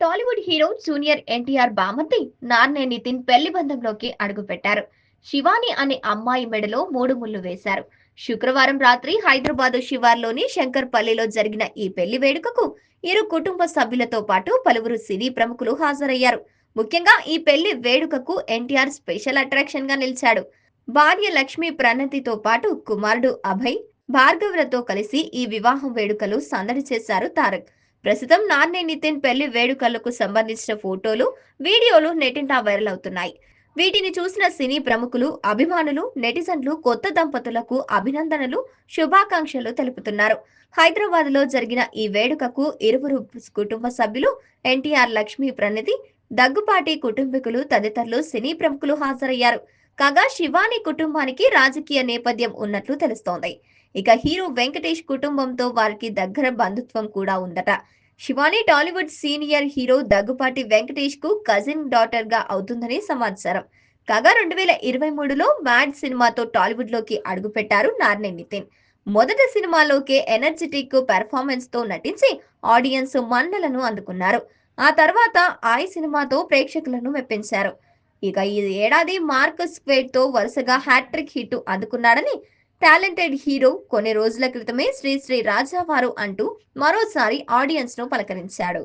Tollywood hero junior NTR బామతి నార్నే నితిన్ పెళ్ళి బంధంలోకి అడుగుపెట్టారు. శివాని అనే అమ్మాయి మెడలో మూడు ముళ్ళు వేశారు. శుక్రవారం రాత్రి హైదరాబాద్ శివార్లోని శంకర్పల్లిలో జరిగిన ఈ పెళ్ళి వేడుకకు ఇరు కుటుంబ సభ్యులతో పాటు పలువురు సినీ ప్రముఖులు హాజరయ్యారు. ముఖ్యంగా ఈ పెళ్ళి వేడుకకు ఎన్టీఆర్ స్పెషల్ అట్రాక్షన్గా నిలిచాడు. భార్య లక్ష్మి ప్రణతితో పాటు కుమారుడు అభయ్ భార్గవులతో కలిసి ఈ వివాహం వేడుకలు సందడి చేశారు తారక్. ప్రస్తుతం నాన్నే నితిన్ పెళ్ళి వేడుకలకు సంబంధించిన ఫోటోలు వీడియోలు నెటింటా వైరల్ అవుతున్నాయి. వీటిని చూసిన సినీ ప్రముఖులు అభిమానులు నెటిజన్లు కొత్త దంపతులకు అభినందనలు శుభాకాంక్షలు తెలుపుతున్నారు. హైదరాబాద్లో జరిగిన ఈ వేడుకకు ఇరువురు కుటుంబ సభ్యులు ఎన్టీఆర్ లక్ష్మీ ప్రణతి దగ్గుపాటి కుటుంబీకులు తదితరులు సినీ ప్రముఖులు హాజరయ్యారు. కాగా శివాని కుటుంబానికి రాజకీయ నేపథ్యం ఉన్నట్లు తెలుస్తోంది. ఇక హీరో వెంకటేష్ కుటుంబంతో వారికి దగ్గర బంధుత్వం కూడా ఉందట. Shivani Tollywood senior hero Daggubati వెంకటేష్కు cousin డాటర్గా అవుతుందని సమాచారం. కాగా రెండు వేల ఇరవై మూడులో మ్యాడ్ సినిమాతో టాలీవుడ్లోకి అడుగుపెట్టారు నార్నే నితిన్. మొదటి సినిమాలోకే ఎనర్జెటిక్ పెర్ఫార్మెన్స్తో నటించి ఆడియన్స్ మన్నలను అందుకున్నారు. ఆ తర్వాత ఆయ్ సినిమాతో ప్రేక్షకులను మెప్పించారు. ఇక ఈ ఏడాది మార్కస్ స్క్వేర్తో వరుసగా హ్యాట్రిక్ హిట్ అందుకున్నాడని టాలెంటెడ్ హీరో కొన్ని రోజుల క్రితమే శ్రీ శ్రీ రాజావారు అంటూ మరోసారి ఆడియన్స్ను పలకరించాడు.